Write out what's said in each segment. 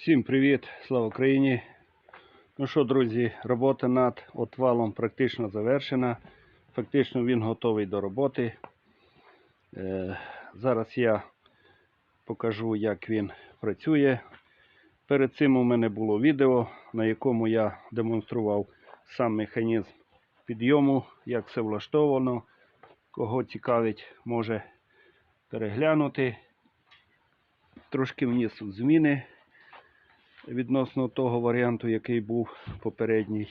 Всім привіт, слава Україні. Ну що, друзі, робота над отвалом практично завершена. Фактично він готовий до роботи. Е, зараз я покажу, як він працює. Перед цим у мене було відео, на якому я демонстрував сам механізм підйому, як все влаштовано. Кого цікавить, може переглянути. Трошки вніс зміни відносно того варіанту, який був попередній.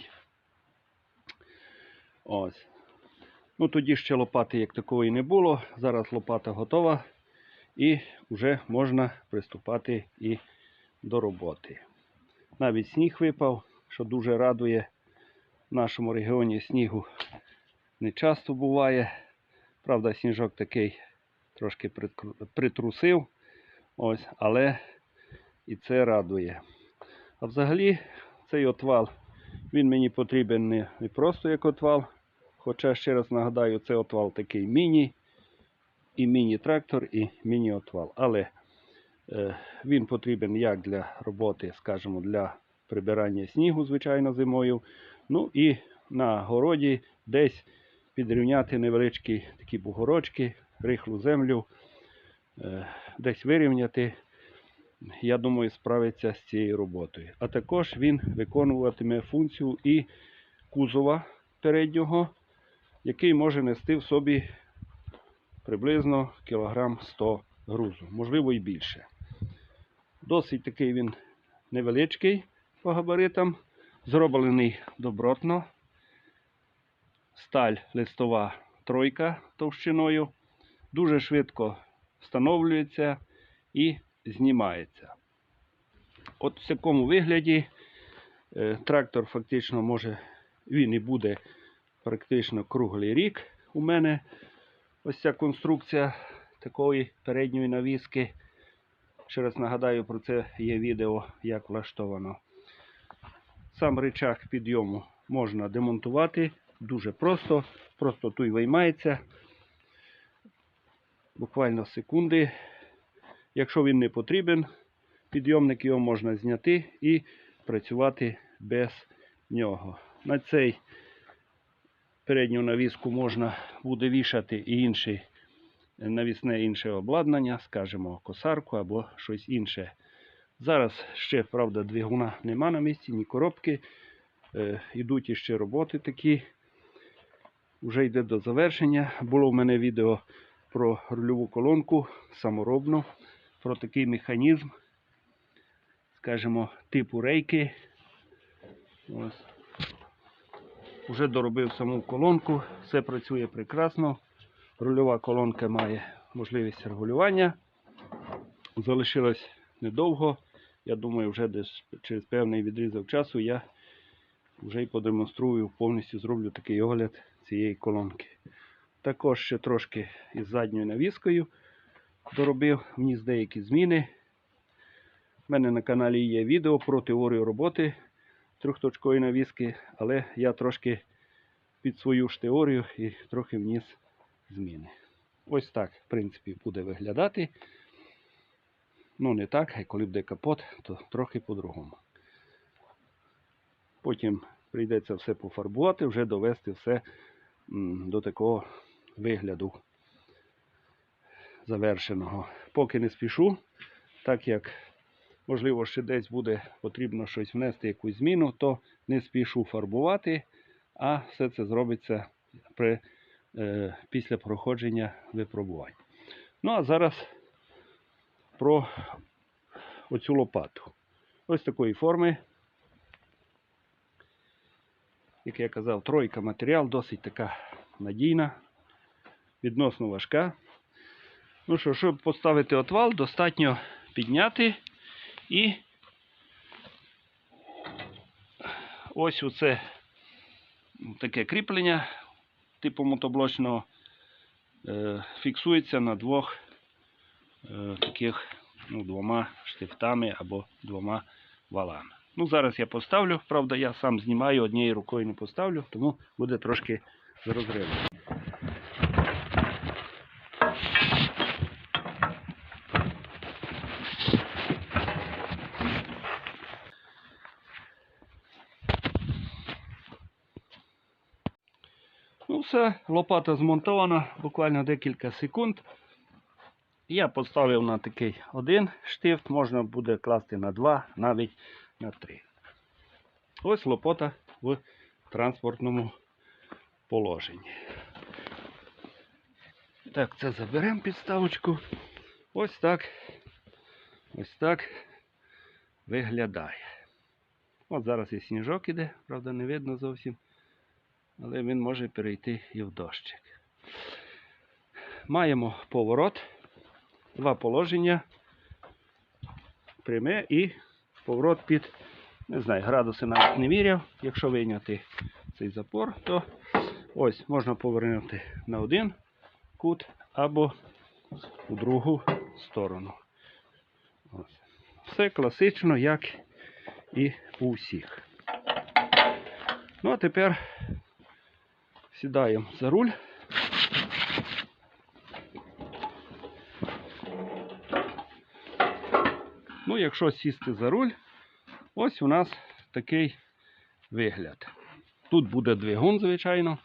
Ось. Ну тоді ще лопати як такої не було. Зараз лопата готова і вже можна приступати і до роботи. Навіть сніг випав, що дуже радує. В нашому регіоні снігу не часто буває. Правда, сніжок такий трошки притрусив. Ось, але і це радує. А взагалі цей отвал, він мені потрібен не, не просто як отвал. Хоча, ще раз нагадаю, це отвал такий міні, і міні-трактор, і міні-отвал. Але е, він потрібен як для роботи, скажімо, для прибирання снігу, звичайно, зимою. Ну і на городі десь підрівняти невеличкі такі бугорочки, рихлу землю, е, десь вирівняти я думаю, справиться з цією роботою. А також він виконуватиме функцію і кузова переднього, який може нести в собі приблизно кілограм 100 грузу, можливо і більше. Досить такий він невеличкий по габаритам, зроблений добротно. Сталь листова тройка товщиною. Дуже швидко встановлюється і знімається. От в такому вигляді е, трактор фактично може, він і буде практично круглий рік у мене. Ось ця конструкція такої передньої навіски. Ще раз нагадаю, про це є відео, як влаштовано. Сам рычаг підйому можна демонтувати дуже просто. Просто той виймається. Буквально секунди. Якщо він не потрібен, підйомник його можна зняти і працювати без нього. На цей передню навіску можна буде вішати і інший, навісне інше обладнання, скажімо, косарку або щось інше. Зараз ще, правда, двигуна нема на місці, ні коробки. Е, Ідуть іще роботи такі. Вже йде до завершення. Було в мене відео про рульову колонку саморобну про такий механізм, скажімо, типу рейки. Уже доробив саму колонку, все працює прекрасно. Рульова колонка має можливість регулювання. Залишилось недовго. Я думаю, вже десь через певний відрізок часу я вже й продемонструю, повністю зроблю такий огляд цієї колонки. Також ще трошки із задньою навіскою доробив, вніс деякі зміни. У мене на каналі є відео про теорію роботи трьохточкової навіски, але я трошки під свою ж теорію і трохи вніс зміни. Ось так, в принципі, буде виглядати. Ну, не так, а коли буде капот, то трохи по-другому. Потім прийдеться все пофарбувати, вже довести все до такого вигляду завершеного. Поки не спішу, так як, можливо, ще десь буде потрібно щось внести, якусь зміну, то не спішу фарбувати, а все це зробиться при, е, після проходження випробувань. Ну, а зараз про оцю лопату. Ось такої форми. Як я казав, тройка матеріал, досить така надійна, відносно важка. Ну що, щоб поставити отвал, достатньо підняти і ось оце таке кріплення типу мотоблочного е, фіксується на двох е, таких ну, двома штифтами або двома валами. Ну, зараз я поставлю, правда, я сам знімаю, однією рукою не поставлю, тому буде трошки з розривом. Все, лопата змонтована, буквально декілька секунд. Я поставив на такий один штифт, можна буде класти на два, навіть на три. Ось лопата в транспортному положенні. Так, це заберемо підставочку. Ось так. Ось так виглядає. От зараз і сніжок іде, правда, не видно зовсім. Але він може перейти і в дощик. Маємо поворот, два положення. Пряме і поворот під, не знаю, градуси навіть не міряв. Якщо вийняти цей запор, то ось можна повернути на один кут або у другу сторону. Ось. Все класично, як і у всіх. Ну, а тепер сідаємо за руль. Ну, якщо сісти за руль, ось у нас такий вигляд. Тут буде двигун, звичайно,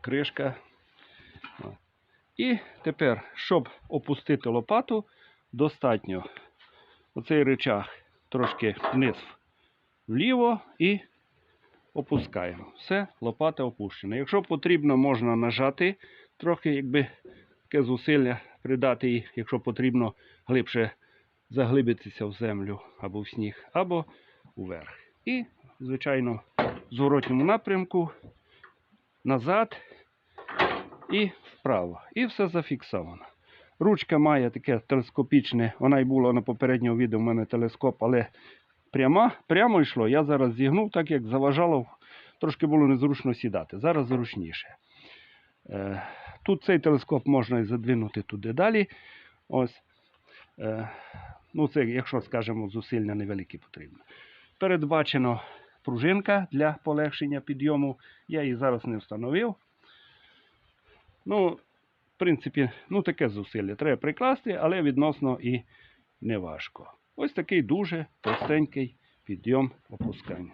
кришка. І тепер, щоб опустити лопату, достатньо оцей рычаг трошки вниз вліво і опускаємо. Все, лопата опущена. Якщо потрібно, можна нажати трохи, якби таке зусилля придати їй, якщо потрібно глибше заглибитися в землю або в сніг, або вверх. І, звичайно, в зворотньому напрямку назад і вправо. І все зафіксовано. Ручка має таке телескопічне, вона й була на попередньому відео в мене телескоп, але пряма, прямо йшло. Я зараз зігнув, так як заважало, трошки було незручно сідати. Зараз зручніше. Е, Тут цей телескоп можна і задвинути туди далі. Ось. Е, Ну, це, якщо, скажімо, зусилля невеликі потрібно. Передбачено пружинка для полегшення підйому. Я її зараз не встановив. Ну, в принципі, ну таке зусилля. Треба прикласти, але відносно і не важко. Ось такий дуже простенький підйом опускання.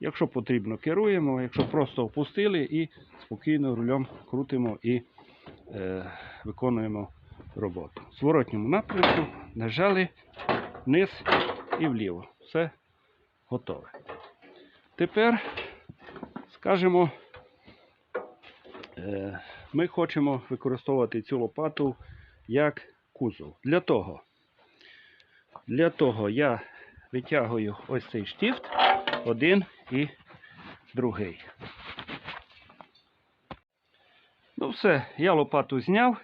Якщо потрібно, керуємо, якщо просто опустили і спокійно рулем крутимо і е, виконуємо роботу. В зворотньому напрямку нажали вниз і вліво. Все готове. Тепер скажемо, е, ми хочемо використовувати цю лопату як кузов. Для того, для того я витягую ось цей штифт, один і другий. Ну все, я лопату зняв.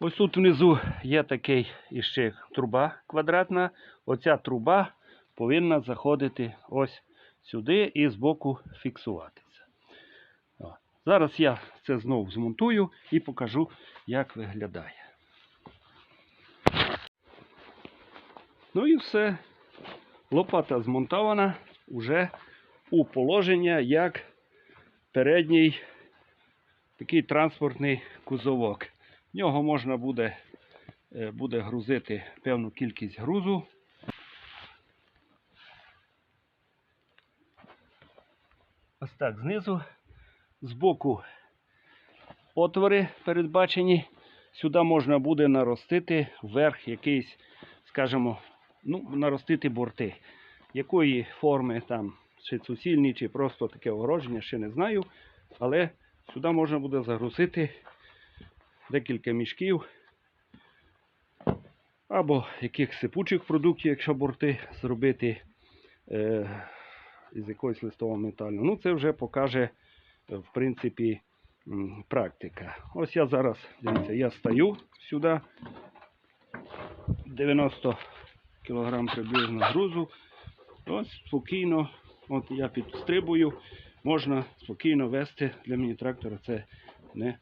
Ось тут внизу є такий іще труба квадратна. Оця труба повинна заходити ось сюди і збоку фіксуватися. Зараз я це знову змонтую і покажу, як виглядає. Ну і все. Лопата змонтована вже у положення як передній такий транспортний кузовок. В нього можна буде, е, буде грузити певну кількість грузу. Ось так знизу. Збоку отвори передбачені. Сюди можна буде наростити вверх якийсь, скажімо, ну, наростити борти. Якої форми там, чи суцільні, чи просто таке огородження, ще не знаю. Але сюди можна буде загрузити декілька мішків або яких сипучих продуктів, якщо борти зробити е, із якогось листового металу. Ну, це вже покаже, в принципі, практика. Ось я зараз, дивіться, я стою сюди, 90 кг приблизно грузу. Ось спокійно, от я підстрибую, можна спокійно вести. Для мені трактора це не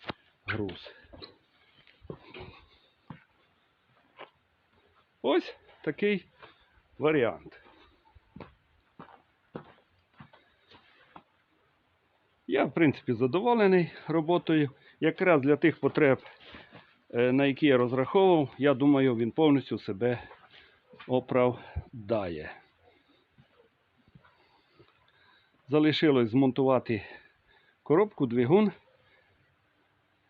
груз. Ось такий варіант. Я, в принципі, задоволений роботою. Якраз для тих потреб, е, на які я розраховував, я думаю, він повністю себе оправдає. Залишилось змонтувати коробку, двигун,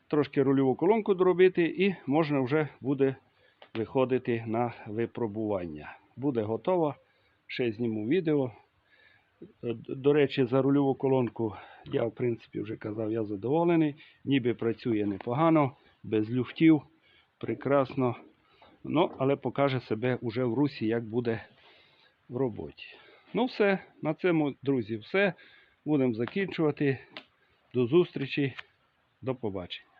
трошки рульову колонку доробити і можна вже буде виходити на випробування. Буде готова. Ще зніму відео. До речі, за рульову колонку я, в принципі, вже казав, я задоволений. Ніби працює непогано, без люфтів, прекрасно. Ну, але покаже себе уже в русі, як буде в роботі. Ну, все. На цьому, друзі, все. Будемо закінчувати. До зустрічі. До побачення.